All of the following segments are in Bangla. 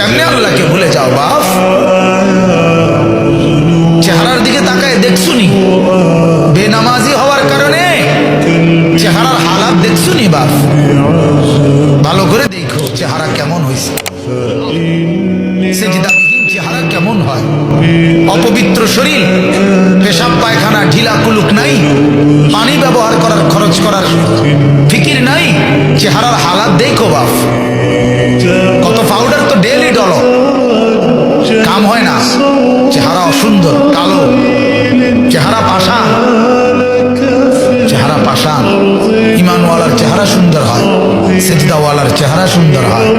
কেমনে আল্লাহকে ভুলে যাও, বাপ। চেহারার দিকে তাকায় দেখছুনি। বেনামাজি হওয়ার কারণে চেহারার হালাত দেখছুনি, বাপ। ভালো করে দেখো চেহারা কেমন হয়েছে। চেহারা কেমন হয়? অপবিত্র শরীর, পেশাব, পায়খানা, ঢিলা, কুলুক নাই? পানি ব্যবহার করার খরচ করার ফিকির নাই? চেহারার হালাত দেখো, বাপ। সেজদাওয়ালার চেহারা সুন্দর হয়,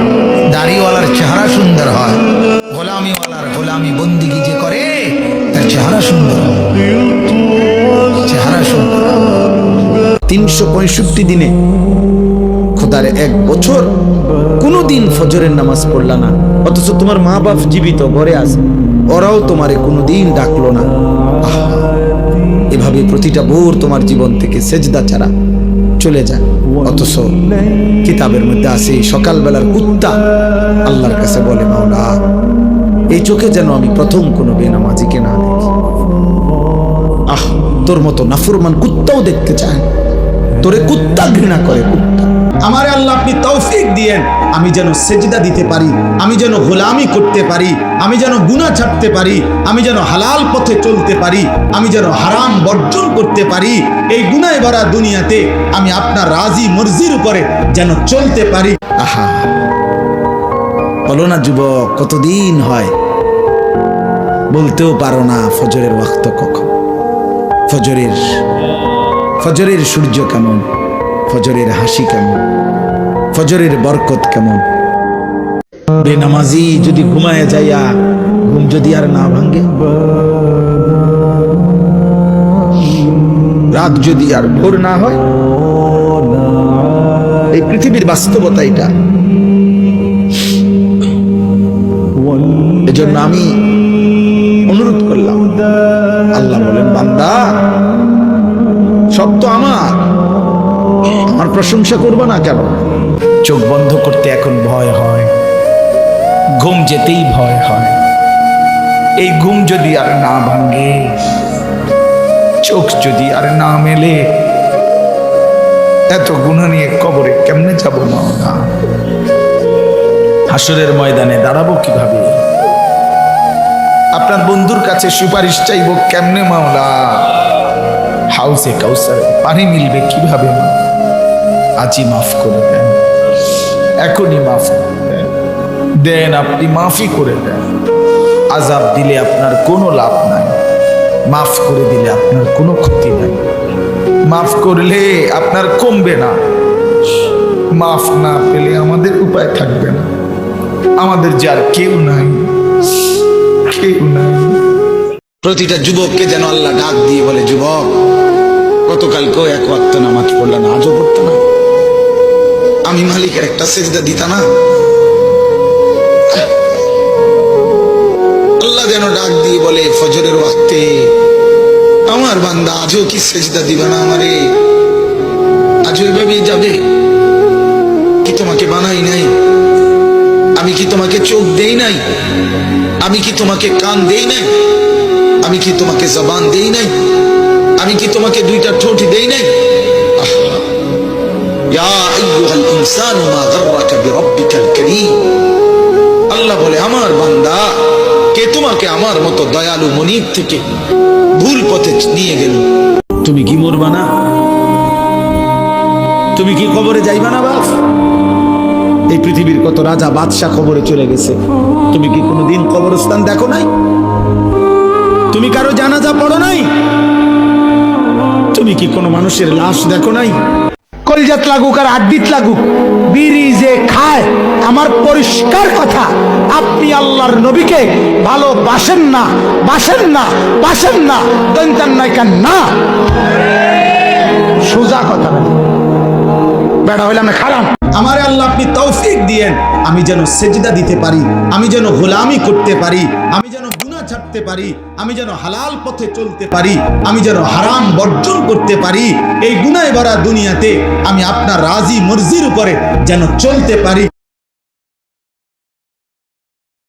দাড়িওয়ালার চেহারা সুন্দর হয়, গোলামিওয়ালার গোলামি বন্দিগি যে করে, তার চেহারা সুন্দর চেহারা সুন্দর তিনশো পঁয়ষট্টি দিনে খোদার এক বছর কোনো দিন ফজরের নামাজ পড়লা না, অথচ তোমার মা বাপ জীবিত ঘরে আছে, ওরাও তোমারে কোনো দিন ডাকলো না। এভাবে প্রতিটা ভোর তোমার জীবন থেকে সেজদা ছাড়া চলে যায়। অথচ কিতাবের মধ্যে আছে, সকালবেলার কুত্তা আল্লাহর কাছে বলে, মাওলা, এই চোখে যেন আমি প্রথম কোনো বেনামাজিকে না দেখি। আহ, তোর মতো নাফুরমান কুত্তাও দেখতে চায় তোরে কুত্তা ঘৃণা করে, কুত্তা। আমার আল্লাহ আপনি তৌফিক দিয়েন। আমি যেন সেজদা দিতে পারি, আমি যেন গোলামি করতে পারি, আমি যেন গুনাহ ছাড়তে পারি, আমি যেন হালাল পথে চলতে পারি, আমি যেন হারাম বর্জন করতে পারি, এই গুনায় ভরা দুনিয়াতে আমি আপনার রাজি মর্জির উপরে যেন চলতে পারি। আহা। বলো না যুবক, কতদিন হয়? বলতেও পারো না ফজরের ওয়াক্ত কখন। ফজরের ফজরের সূর্য কেমন? ফজরের হাসি কেমন? ফজরের বরকত কেমন? বেনামাজি যদি ঘুমায় যাইয়া, ঘুম যদি আর না ভাঙ্গে রাত যদি আর ভোর না হয়? এই পৃথিবীর বাস্তবতা এটা। এজন্য আমি অনুরোধ করলাম, আল্লাহ বলেন, বান্দা, সব তো আমার। প্রশংসা করব না কেন? চোখ বন্ধ করতে এখন ভয় হয়। ঘুম যেতেই ভয় হয়। এই ঘুম যদি আর না ভাঙে, চোখ যদি আর না মেলে, এত গুণা নিয়ে কবরে কেমনে যাব না হাসরের ময়দানে দাঁড়াবো কীভাবে? আপনার বন্ধুর কাছে সুপারিশ চাইব কেমনে মাওলা? হাউসে কাউসারে পানি মিলবে কীভাবে মা আজই মাফ করে দেন। এখনই মাফ করে দেন। দেন আপনি মাফই করে দেন। আজাব দিলে আপনার কোনো লাভ নাই। মাফ করে দিলে আপনার কোনো ক্ষতি নাই। মাফ করলে আপনার কমবে না। মাফ না পেলে আমাদের উপায় থাকবে না। আমাদের যার কেউ নাই। কেউ নাই। প্রতিটা যুবককে যেন আল্লাহ ডাক দিয়ে বলে, যুবক, গতকালকেও এক ওয়াক্ত নামাজ পড়লা না আজও পড়তো না আমি মালিকের একটা সেজদা দিতা না। আল্লাহ যেন ডাক দিয়ে বলে, ফজরের ওয়াক্তে আমার বান্দা আজও কি সেজদা দিবে না আমারে? আজও এভাবেই যাবে। কি তোমাকে বানাই নাই? আমি কি তোমাকে চোখ দেই নাই? আমি কি তোমাকে কান দেই নাই? আমি কি তোমাকে জবান দেই নাই? আমি কি তোমাকে দুইটা ঠোঁট দেই নাই? আহা। ইয়া আইয়ুহাল ইনসানু মা গাররাকা বিরাব্বিকাল কারীম আল্লাহ বলে, আমার বান্দা, কে তোমাকে আমার মতো দয়ালু মনিব থেকে ভুল পথে নিয়ে গেল? তুমি কি মরবা না? তুমি কি কবরে যাইবা না, বাপ? এই পৃথিবীর কত রাজা বাদশাহ কবরে চলে গেছে। তুমি কি কোনোদিন কবরস্থান দেখো নাই? তুমি কারও জানাজা পড়ো নাই? তুমি কি কোনো মানুষের লাশ দেখো নাই? কলজাত লাগুক আর আড্ডিত লাগুক, বিড়ি যে খায়, আমার পরিষ্কার কথা, আপনি আল্লাহর নবীকে ভালোবাসেন না, বাসেন না বাসেন না, দন্তান নাইকান না। সোজা কথা বেড়া হইলাম না খারাপ আমার আল্লাহ আপনি তৌফিক দিয়েন, আমি যেন সেজদা দিতে পারি, আমি যেন গোলামি করতে পারি ছাড়তে পারি, আমি যেন হালাল পথে চলতে পারি, আমি যেন হারাম বর্জন করতে পারি, এই গুণায় ভরা দুনিয়াতে আমি আপনার রাজি মর্জির উপরে যেন চলতে পারি।